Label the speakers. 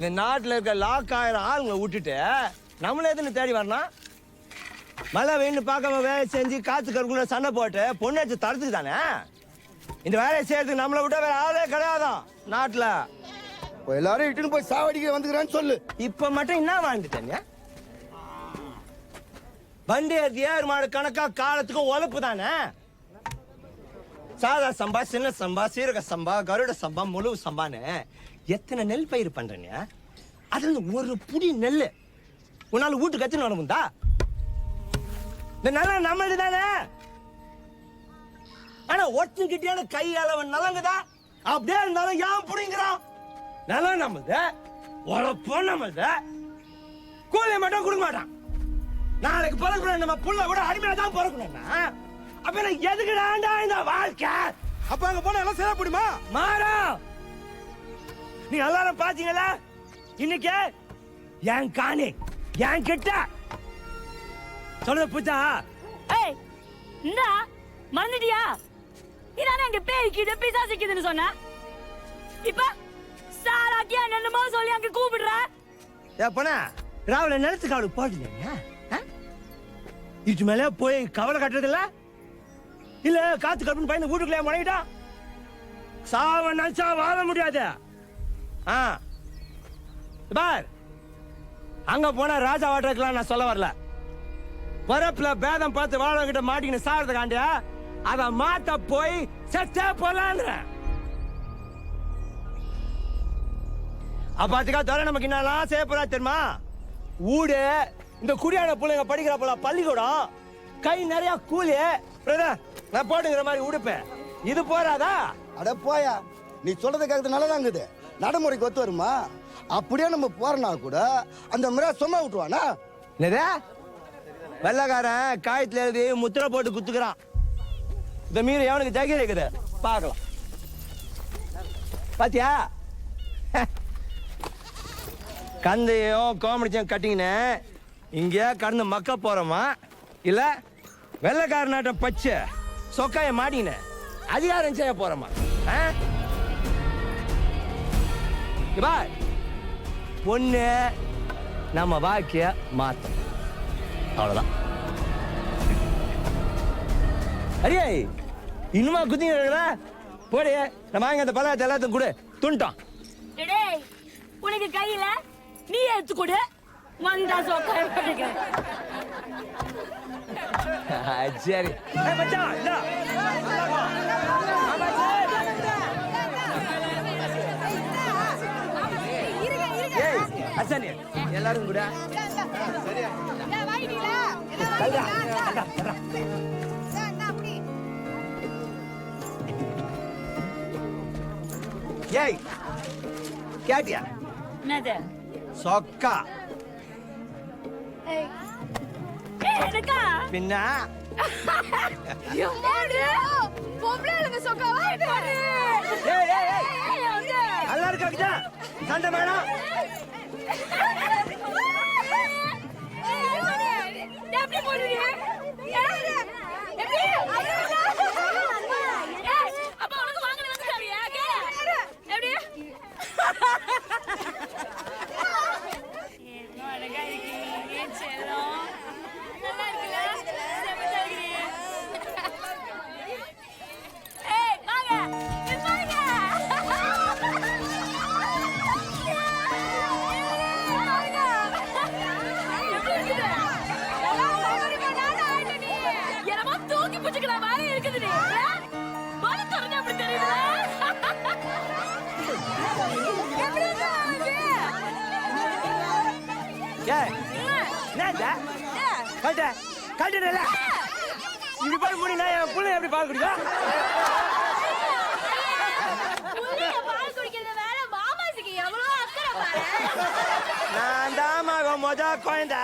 Speaker 1: இந்த நாட்டில் இருக்க லாக் ஆயிரம் ஆளுங்களை விட்டுட்டு நம்மள எதுன்னு தேடி வரணும் மழை வெயில் பார்க்காம வேலை செஞ்சு காத்து கருக்குள்ள சண்டை போட்டு பொண்ணு எடுத்து தரத்துக்கு தானே? இந்த வேலையை செய்யறதுக்கு நம்மளை விட்டா வேற ஆளே கிடையாதான் நாட்டில்?
Speaker 2: இப்போ எல்லாரும் இட்டுன்னு போய் சாவடிக்க வந்துக்கிறான்னு சொல்லு.
Speaker 1: இப்ப மட்டும் என்ன வாழ்ந்துட்டேங்க வண்டி ஏறி மாடு கணக்கா காலத்துக்கும் உழப்பு தானே? சாதா சம்பா சின்ன சம்பா சீரக சம்பா கருட சம்பா முழு சம்பான்னு எத்தனை நெல் பயிர் பண்றீங்க அதுல ஒரு புடி நெல் உன்னால வீட்டுக்கு எத்தனை வர இந்த நிலம் நம்மளது தானே ஆனா ஒட்டுக்கிட்டே கை அளவன் நலங்குதா? அப்படியே இருந்தாலும் ஏன் புடிங்கிறான்? நிலம் நம்மது உழப்பும் நம்மது கூலி மட்டும் கொடுக்க மாட்டான். நாளைக்கு பிறகு நம்ம புள்ள கூட அடிமையா தான் பிறக்கணும்னா அப்ப எனக்கு எதுக்குடாண்டா இந்த வாழ்க்கை?
Speaker 2: அப்ப அங்க போனா எல்லாம் சேர முடியுமா
Speaker 1: மாறா. நீ எல்லாரும் பாத்தீங்களா? இன்னைக்கு என் காணி என் கிட்ட. சொல்லுங்க பூச்சா
Speaker 3: ஏய் இந்தா மறந்துட்டியா? இதானே அங்க பேய்க்குது பிசாசிக்குதுன்னு சொன்ன? இப்ப சாராக்கியா என்னமோ சொல்லி அங்க கூப்பிடுற?
Speaker 1: ஏ போனா ராவில நிலத்துக்கு அவளுக்கு போடுங்க இட்டு மேல போய் கவலை கட்டுறது இல்ல காத்து கட்டுன்னு பையன் வீட்டுக்குள்ளே முடங்கிட்டான் சாவ நினைச்சா வாழ முடியாது. ஆ. பார். அங்க போனா ராஜா வாட்டருக்கலாம் நான் சொல்ல வரல. பரப்புல பேதம் பார்த்து வாழகிட்ட மாட்டிக்கின்னு சாகிறதுக்காண்டியா அத மாத்த போய் செத்தே போலான்ற அப்பாத்துக்கா தவிர நமக்கு என்னெல்லாம் செய்ய போறா தெரியுமா? ஊடு இந்த குடியான பிள்ளைங்க படிக்கிற போல பள்ளிக்கூடம் கை நிறைய கூலி பிரதர் நான் போட்டுங்கிற மாதிரி உடுப்பேன். இது போறாதா?
Speaker 2: அட போயா நீ சொல்றதை கேட்கறது நல்லதாங்குது. நடைமுறைக்கு ஒத்து வருமா? அப்படியே நம்ம போறனா கூட அந்த முறை சும்மா விட்டுவானா
Speaker 1: என்னது? வெள்ளக்காரன் காயத்துல எழுதி முத்திரை போட்டு குத்துக்கிறான். இந்த மீன் எவனுக்கு ஜகி இருக்குது? பார்க்கலாம். பாத்தியா? கந்தையும் கோமடிச்சையும் கட்டிங்கன்னு இங்கே கடந்து மக்க போறோமா இல்ல வெள்ளக்காரனாட்டம் பச்சை. சொக்காய மாட்டின அதிகாரம் செய்ய போறோமா? பா பொண்ணு நம்ம வாக்கிய மாத்தம் அவ்வளவுதான். அரியா இன்னுமா குத்திங்க இருக்கிற நம்ம வாங்கி அந்த பதார்த்தம் எல்லாத்தையும் கொடு. துண்டோம்
Speaker 3: டேய் உனக்கு கையில நீ எடுத்து கொடு. வந்தா சொக்காய போட்டுக்க
Speaker 1: சரி அசனி எல்லாரும் கூட. ஏய் கேட்டியா?
Speaker 3: என்னது?
Speaker 1: சொக்கா.
Speaker 3: எனக்கா
Speaker 1: பின்ன நல்லா சண்டை வேணாம்
Speaker 3: எப்படி போடுறீங்க செல்லம் நல்லா இருக்குல்ல செம்மத்தா இருக்கீங்க ஏய் வாங்க இங்க பாருங்க என்னமோ தூக்கி பிடிச்சுக்கிற மாதிரி இருக்குது நீ. வாயை திறந்து அப்படி தெரியுதுல? எப்படி இருக்கு
Speaker 1: என்னடா கட்ட கட்டுடல இப்படி பாரு முடினா என் புள்ள எப்படி பால் குடிக்கும்
Speaker 3: பால்.
Speaker 1: நான் தான் மொத குழந்தை.